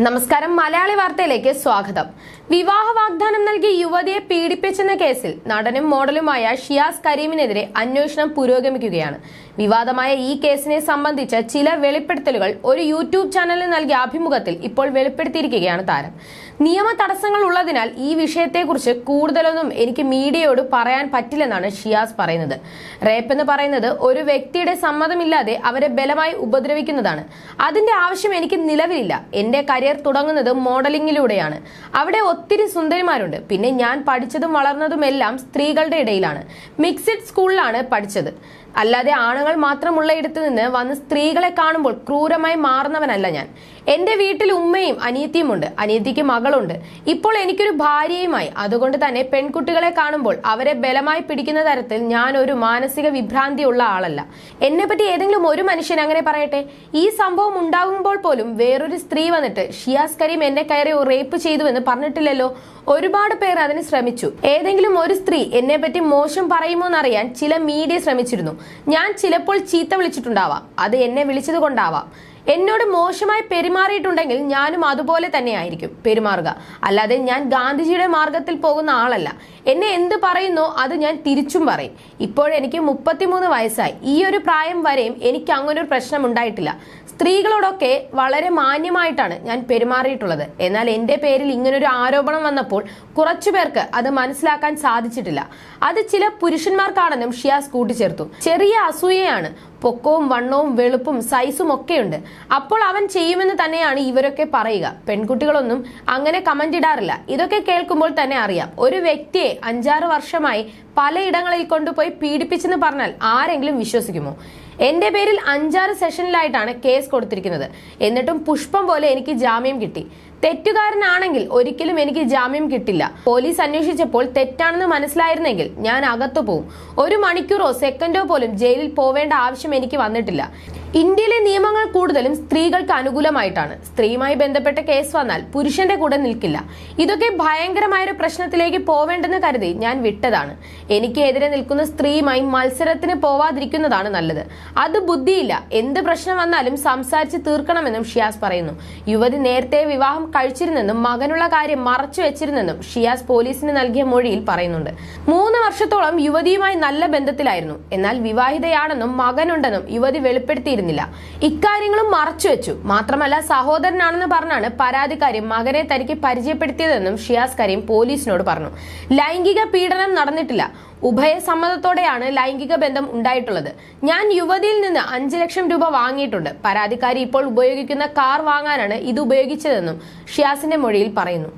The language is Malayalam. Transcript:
നമസ്കാരം. മലയാളി വാർത്തയിലേക്ക് സ്വാഗതം. വിവാഹ വാഗ്ദാനം നൽകി യുവതിയെ പീഡിപ്പിച്ചെന്ന കേസിൽ നടനും മോഡലുമായ ഷിയാസ് കരീമിനെതിരെ അന്വേഷണം പുരോഗമിക്കുകയാണ്. വിവാദമായ ഈ കേസിനെ സംബന്ധിച്ച ചില വെളിപ്പെടുത്തലുകൾ ഒരു യൂട്യൂബ് ചാനലിന് നൽകിയ അഭിമുഖത്തിൽ ഇപ്പോൾ വെളിപ്പെടുത്തിയിരിക്കുകയാണ് താരം. നിയമ തടസ്സങ്ങൾ ഉള്ളതിനാൽ ഈ വിഷയത്തെക്കുറിച്ച് കൂടുതലൊന്നും എനിക്ക് മീഡിയയോട് പറയാൻ പറ്റില്ലെന്നാണ് ഷിയാസ് പറയുന്നത്. റേപ്പ് എന്ന് പറയുന്നത് ഒരു വ്യക്തിയുടെ സമ്മതമില്ലാതെ അവരെ ബലമായി ഉപദ്രവിക്കുന്നതാണ്. അതിന്റെ ആവശ്യം എനിക്ക് നിലവിലില്ല. എന്റെ കരിയർ തുടങ്ങുന്നത് മോഡലിംഗിലൂടെയാണ്. അവിടെ ഒത്തിരി സുന്ദരിമാരുണ്ട്. പിന്നെ ഞാൻ പഠിച്ചതും വളർന്നതും എല്ലാം സ്ത്രീകളുടെ ഇടയിലാണ്. മിക്സഡ് സ്കൂളിലാണ് പഠിച്ചത്. അല്ലാതെ ആണുങ്ങൾ മാത്രമുള്ള ഇടത്ത് നിന്ന് വന്ന് സ്ത്രീകളെ കാണുമ്പോൾ ക്രൂരമായി മാറുന്നവനല്ല ഞാൻ. എന്റെ വീട്ടിൽ ഉമ്മയും അനിയത്തിയും ഉണ്ട്. അനിയത്തിക്ക് മകളുണ്ട്. ഇപ്പോൾ എനിക്കൊരു ഭാര്യയുമായി. അതുകൊണ്ട് തന്നെ പെൺകുട്ടികളെ കാണുമ്പോൾ അവരെ ബലമായി പിടിക്കുന്ന തരത്തിൽ ഞാൻ ഒരു മാനസിക വിഭ്രാന്തിയുള്ള ആളല്ല. എന്നെപ്പറ്റി ഏതെങ്കിലും ഒരു മനുഷ്യൻ അങ്ങനെ പറയട്ടെ? ഈ സംഭവം ഉണ്ടാകുമ്പോൾ പോലും വേറൊരു സ്ത്രീ വന്നിട്ട് ഷിയാസ് കരീം എന്നെ കയറി റേപ്പ് ചെയ്തുവെന്ന് പറഞ്ഞിട്ടില്ലല്ലോ. ഒരുപാട് പേർ അതിന് ശ്രമിച്ചു. ഏതെങ്കിലും ഒരു സ്ത്രീ എന്നെ പറ്റി മോശം പറയുമോ എന്നറിയാൻ ചില മീഡിയ ശ്രമിച്ചിരുന്നു. ഞാൻ ചിലപ്പോൾ ചീത്ത വിളിച്ചിട്ടുണ്ടാവാം. അത് എന്നെ വിളിച്ചത് കൊണ്ടാവാം. എന്നോട് മോശമായി പെരുമാറിയിട്ടുണ്ടെങ്കിൽ ഞാനും അതുപോലെ തന്നെ ആയിരിക്കും പെരുമാറുക. അല്ലാതെ ഞാൻ ഗാന്ധിജിയുടെ മാർഗത്തിൽ പോകുന്ന ആളല്ല. എന്നെ എന്ത് പറയുന്നോ അത് ഞാൻ തിരിച്ചും പറയും. ഇപ്പോഴെനിക്ക് മുപ്പത്തിമൂന്ന് വയസ്സായി. ഈ ഒരു പ്രായം വരെയും എനിക്ക് അങ്ങനൊരു പ്രശ്നം ഉണ്ടായിട്ടില്ല. സ്ത്രീകളോടൊക്കെ വളരെ മാന്യമായിട്ടാണ് ഞാൻ പെരുമാറിയിട്ടുള്ളത്. എന്നാൽ എന്റെ പേരിൽ ഇങ്ങനൊരു ആരോപണം വന്നപ്പോൾ കുറച്ചു പേർക്ക് അത് മനസ്സിലാക്കാൻ സാധിച്ചിട്ടില്ല. അത് ചില പുരുഷന്മാർക്കാണെന്നും ഷിയാസ് കൂട്ടിച്ചേർത്തു. ചെറിയ അസൂയയാണ്. പൊക്കവും വണ്ണവും വെളുപ്പും സൈസും ഒക്കെയുണ്ട്. അപ്പോൾ അവൻ ചെയ്യുമെന്ന് തന്നെയാണ് ഇവരൊക്കെ പറയുക. പെൺകുട്ടികളൊന്നും അങ്ങനെ കമന്റ് ഇടാറില്ല. ഇതൊക്കെ കേൾക്കുമ്പോൾ തന്നെ അറിയാം. ഒരു വ്യക്തിയെ അഞ്ചാറ് വർഷമായി പലയിടങ്ങളിൽ കൊണ്ടുപോയി പീഡിപ്പിച്ചെന്ന് പറഞ്ഞാൽ ആരെങ്കിലും വിശ്വസിക്കുമോ? എന്റെ പേരിൽ അഞ്ചാറ് സെഷനിലായിട്ടാണ് കേസ് കൊടുത്തിരിക്കുന്നത്. എന്നിട്ടും പുഷ്പം പോലെ എനിക്ക് ജാമ്യം കിട്ടി. തെറ്റുകാരനാണെങ്കിൽ ഒരിക്കലും എനിക്ക് ജാമ്യം കിട്ടില്ല. പോലീസ് അന്വേഷിച്ചപ്പോൾ തെറ്റാണെന്ന് മനസ്സിലായിരുന്നെങ്കിൽ ഞാൻ അകത്തു പോവും. ഒരു മണിക്കൂറോ സെക്കൻഡോ പോലും ജയിലിൽ പോവേണ്ട ആവശ്യം എനിക്ക് വന്നിട്ടില്ല. ഇന്ത്യയിലെ നിയമങ്ങൾ കൂടുതലും സ്ത്രീകൾക്ക് അനുകൂലമായിട്ടാണ്. സ്ത്രീയുമായി ബന്ധപ്പെട്ട കേസ് വന്നാൽ പുരുഷന്റെ കൂടെ നിൽക്കില്ല. ഇതൊക്കെ ഭയങ്കരമായ ഒരു പ്രശ്നത്തിലേക്ക് പോവേണ്ടെന്ന് കരുതി ഞാൻ വിട്ടതാണ്. എനിക്കെതിരെ നിൽക്കുന്ന സ്ത്രീയുമായി മത്സരത്തിന് പോവാതിരിക്കുന്നതാണ് നല്ലത്. അത് ബുദ്ധിയില്ല. എന്ത് പ്രശ്നം വന്നാലും സംസാരിച്ച് തീർക്കണമെന്നും ഷിയാസ് പറയുന്നു. യുവതി നേരത്തെ വിവാഹം കഴിച്ചിരുന്നെന്നും മകനുള്ള കാര്യം മറച്ചു വെച്ചിരുന്നെന്നും ഷിയാസ് പോലീസിന് നൽകിയ മൊഴിയിൽ പറയുന്നുണ്ട്. മൂന്ന് വർഷത്തോളം യുവതിയുമായി നല്ല ബന്ധത്തിലായിരുന്നു. എന്നാൽ വിവാഹിതയാണെന്നും മകനുണ്ടെന്നും യുവതി വെളിപ്പെടുത്തിയിരുന്നില്ല. ഇക്കാര്യങ്ങളും മറച്ചു വെച്ചു. മാത്രമല്ല സഹോദരനാണെന്ന് പറഞ്ഞാണ് പരാതിക്കാരി മകനെ തനിക്ക് പരിചയപ്പെടുത്തിയതെന്നും ഷിയാസ് കരീം പോലീസിനോട് പറഞ്ഞു. ലൈംഗിക പീഡനം നടന്നിട്ടില്ല. ഉഭയസമ്മതത്തോടെയാണ് ലൈംഗിക ബന്ധം ഉണ്ടായിട്ടുള്ളത്. ഞാൻ യുവതിയിൽ നിന്ന് അഞ്ചു ലക്ഷം രൂപ വാങ്ങിയിട്ടുണ്ട്. പരാതിക്കാരി ഇപ്പോൾ ഉപയോഗിക്കുന്ന കാർ വാങ്ങാനാണ് ഇത് ഉപയോഗിച്ചതെന്നും ഷിയാസിന്റെ മൊഴിയിൽ പറയുന്നു.